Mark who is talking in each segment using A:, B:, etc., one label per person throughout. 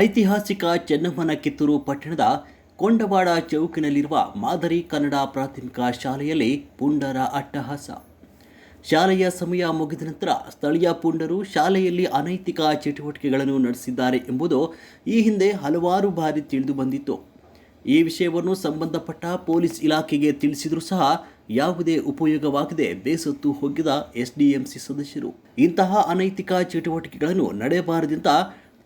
A: ಐತಿಹಾಸಿಕ ಚೆನ್ನಮ್ಮನ ಕಿತ್ತೂರು ಪಟ್ಟಣದ ಕೊಂಡವಾಡ ಚೌಕಿನಲ್ಲಿರುವ ಮಾದರಿ ಕನ್ನಡ ಪ್ರಾಥಮಿಕ ಶಾಲೆಯಲ್ಲಿ ಪುಂಡರ ಅಟ್ಟಹಾಸ. ಶಾಲೆಯ ಸಮಯ ಮುಗಿದ ನಂತರ ಸ್ಥಳೀಯ ಪುಂಡರು ಶಾಲೆಯಲ್ಲಿ ಅನೈತಿಕ ಚಟುವಟಿಕೆಗಳನ್ನು ನಡೆಸಿದ್ದಾರೆ ಎಂಬುದು ಈ ಹಿಂದೆ ಹಲವಾರು ಬಾರಿ ತಿಳಿದು ಬಂದಿತ್ತು. ಈ ವಿಷಯವನ್ನು ಸಂಬಂಧಪಟ್ಟ ಪೊಲೀಸ್ ಇಲಾಖೆಗೆ ತಿಳಿಸಿದರೂ ಸಹ ಯಾವುದೇ ಉಪಯೋಗವಾಗದೆ ಬೇಸತ್ತು ಹೋಗಿದ ಎಸ್ಡಿಎಂಸಿ ಸದಸ್ಯರು. ಇಂತಹ ಅನೈತಿಕ ಚಟುವಟಿಕೆಗಳನ್ನು ನಡೆಯಬಾರದಂತ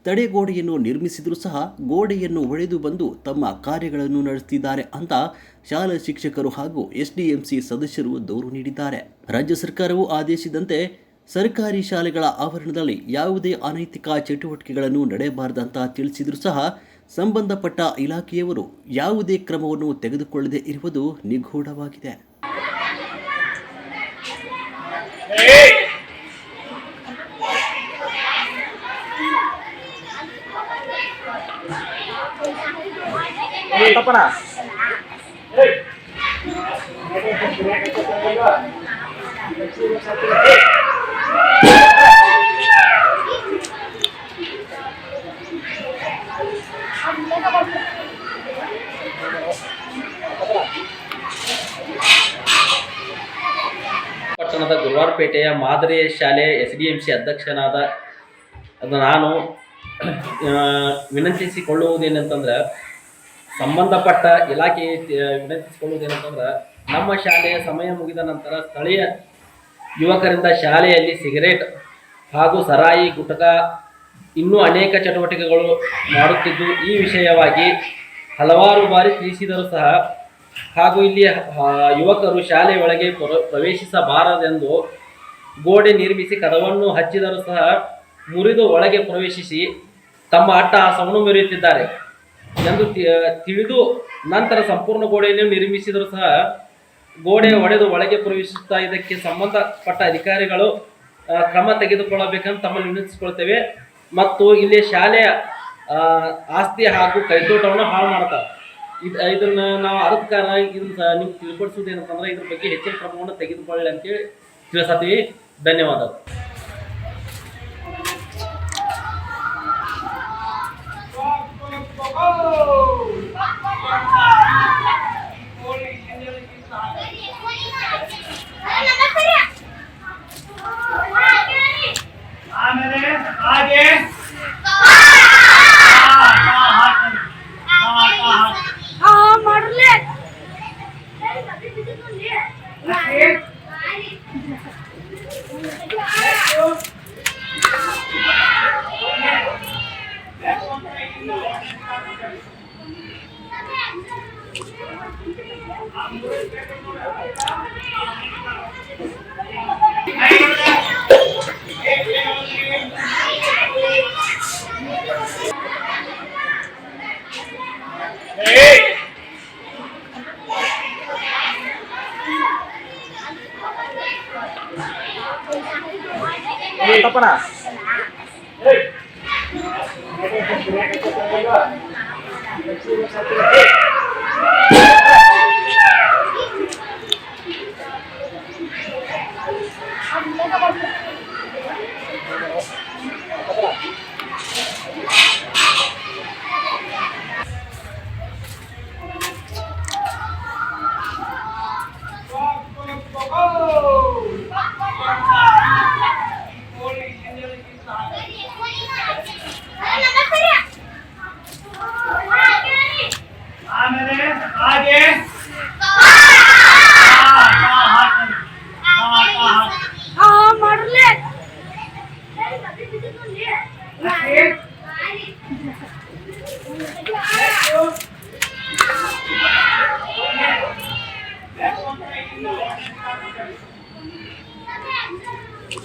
A: ತಡೆಗೋಡೆಯನ್ನು ನಿರ್ಮಿಸಿದರೂ ಸಹ ಗೋಡೆಯನ್ನು ಒಡೆದು ಬಂದು ತಮ್ಮ ಕಾರ್ಯಗಳನ್ನು ನಡೆಸುತ್ತಿದ್ದಾರೆ ಅಂತ ಶಾಲಾ ಶಿಕ್ಷಕರು ಹಾಗೂ ಎಸ್ಡಿಎಂಸಿ ಸದಸ್ಯರು ದೂರು ನೀಡಿದ್ದಾರೆ. ರಾಜ್ಯ ಸರ್ಕಾರವು ಆದೇಶಿದಂತೆ ಸರ್ಕಾರಿ ಶಾಲೆಗಳ ಆವರಣದಲ್ಲಿ ಯಾವುದೇ ಅನೈತಿಕ ಚಟುವಟಿಕೆಗಳನ್ನು ನಡೆಯಬಾರದಂತ ತಿಳಿಸಿದರೂ ಸಹ ಸಂಬಂಧಪಟ್ಟ ಇಲಾಖೆಯವರು ಯಾವುದೇ ಕ್ರಮವನ್ನು ತೆಗೆದುಕೊಳ್ಳದೆ ಇರುವುದು ನಿಗೂಢವಾಗಿದೆ.
B: ತಪ್ಪನ
C: ಪಟ್ಟಣದ ಗುರುವಾರಪೇಟೆಯ ಮಾದರಿ ಶಾಲೆ ಎಸ್ ಡಿ ಎಂ ಸಿ ಅಧ್ಯಕ್ಷನಾದ ನಾನು ವಿನಂತಿಸಿಕೊಳ್ಳುವುದೇನೆಂತಂದ್ರೆ ಸಂಬಂಧಪಟ್ಟ ಇಲಾಖೆ ವಿನಂತಿಸಿಕೊಳ್ಳುವುದೇನಂತಂದ್ರೆ ನಮ್ಮ ಶಾಲೆಯ ಸಮಯ ಮುಗಿದ ನಂತರ ಸ್ಥಳೀಯ ಯುವಕರಿಂದ ಶಾಲೆಯಲ್ಲಿ ಸಿಗರೇಟ್ ಹಾಗೂ ಸರಾಯಿ ಗುಟಕ ಇನ್ನೂ ಅನೇಕ ಚಟುವಟಿಕೆಗಳು ಮಾಡುತ್ತಿದ್ದು, ಈ ವಿಷಯವಾಗಿ ಹಲವಾರು ಬಾರಿ ತಿಳಿಸಿದರೂ ಸಹ, ಹಾಗೂ ಇಲ್ಲಿ ಯುವಕರು ಶಾಲೆಯೊಳಗೆ ಪ್ರ- ಪ್ರವೇಶಿಸಬಾರದೆಂದು ಗೋಡೆ ನಿರ್ಮಿಸಿ ಕದವನ್ನು ಹಚ್ಚಿದರೂ ಸಹ ಮುರಿದು ಒಳಗೆ ಪ್ರವೇಶಿಸಿ ತಮ್ಮ ಅಟ್ಟಹಾಸವನ್ನು ಮೆರೆಯುತ್ತಿದ್ದಾರೆ. ಎಂದು ತಿಳಿದು ನಂತರ ಸಂಪೂರ್ಣ ಗೋಡೆಯನ್ನು ನಿರ್ಮಿಸಿದರೂ ಸಹ ಗೋಡೆ ಒಡೆದು ಒಳಗೆ ಪ್ರವೇಶಿಸುತ್ತಾ ಇದಕ್ಕೆ ಸಂಬಂಧಪಟ್ಟ ಅಧಿಕಾರಿಗಳು ಕ್ರಮ ತೆಗೆದುಕೊಳ್ಳಬೇಕಂತ ತಮ್ಮಲ್ಲಿ ವಿನಂತಿಸಿಕೊಳ್ತೇವೆ. ಮತ್ತು ಇಲ್ಲಿ ಶಾಲೆಯ ಆಸ್ತಿ ಹಾಗೂ ಕೈತೋಟವನ್ನು ಹಾಳು ಮಾಡ್ತಾರೆ. ಇದು ಇದನ್ನು ನಾವು ಅದಕ್ಕೆ ಕಾರಣ ಇದನ್ನ ನಿಮ್ಗೆ ತಿಳ್ಕೊಡಿಸೋದು ಏನಂತಂದ್ರೆ ಇದ್ರ ಬಗ್ಗೆ ಹೆಚ್ಚಿನ ಕ್ರಮವನ್ನು ತೆಗೆದುಕೊಳ್ಳಿ ಅಂತೇಳಿ ತಿಳಿಸತ್ತೀವಿ ಧನ್ಯವಾದಗಳು.
B: ತಪ್ಪನ Hey! आगे
D: Hey,